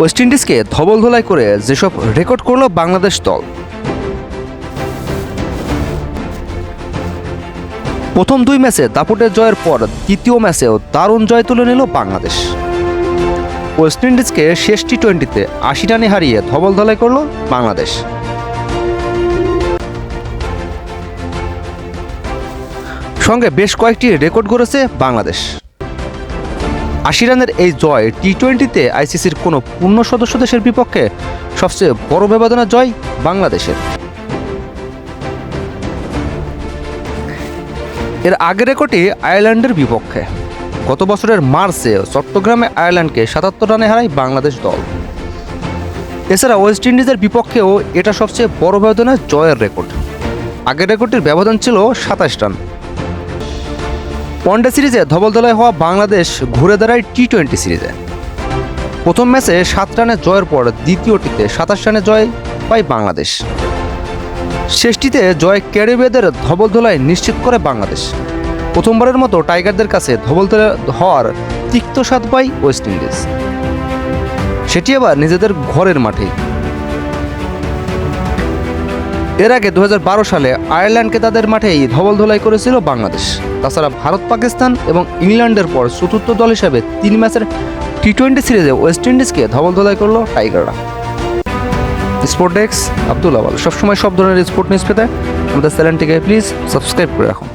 West ইন্ডিজকে ধবল ধোলাই করে যেসব রেকর্ড করল বাংলাদেশ দল। প্রথম দুই ম্যাচে দাপুটের জয়ের পর দ্বিতীয় ম্যাচেও দারুণ জয় তুলে নিল বাংলাদেশ। ওয়েস্ট ইন্ডিজকে শেষ টি টোয়েন্টিতে আশি রানে হারিয়ে ধবল ধলাই করল বাংলাদেশ। সঙ্গে বেশ কয়েকটি রেকর্ড গড়েছে বাংলাদেশ। আশি রানের এই জয় টি টোয়েন্টিতে আইসিসির কোনো পূর্ণ সদস্য দেশের বিপক্ষে সবচেয়ে বড় ব্যবধানের জয় বাংলাদেশের। এর আগের রেকর্ডটি আয়ারল্যান্ডের বিপক্ষে। গত বছরের মার্চে চট্টগ্রামে আয়ারল্যান্ডকে সাতাত্তর রানে হারায় বাংলাদেশ দল। এছাড়া ওয়েস্ট ইন্ডিজের বিপক্ষেও এটা সবচেয়ে বড় ব্যবধানের জয়ের রেকর্ড। আগের রেকর্ডটির ব্যবধান ছিল সাতাশ রান। ওয়ানডে সিরিজে ধবলদলায় হওয়া বাংলাদেশ ঘুরে দাঁড়ায় টি টোয়েন্টি সিরিজে। প্রথম ম্যাচে সাত রানে জয়ের পর দ্বিতীয়টিতে সাতাশ রানে জয় পায় বাংলাদেশ। শেষটিতে জয় ক্যারিবিয়াদের ধবলধোলায় নিশ্চিত করে বাংলাদেশ। প্রথমবারের মতো টাইগারদের কাছে ধবলধোলা হওয়ার তিক্ত স্বাদ পায় ওয়েস্ট ইন্ডিজ। সেটি আবার নিজেদের ঘরের মাঠেই এর আগে দু হাজার বারো সালে আয়ারল্যান্ডকে তাদের মাঠেই ধবল ধোলাই করেছিল বাংলাদেশ। তাছাড়া ভারত, পাকিস্তান এবং ইংল্যান্ডের পর চতুর্থ দল হিসাবে তিন ম্যাচের টি টোয়েন্টি সিরিজে ওয়েস্ট ইন্ডিজকে ধবল ধোলাই করল টাইগাররা। স্পোর্ট ডেস্ক আব্দুল আওয়াল সবসময় সব ধরনের স্পোর্ট নিউজ পেতে আমাদের চ্যানেলটিকে প্লিজ সাবস্ক্রাইব করে রাখুন।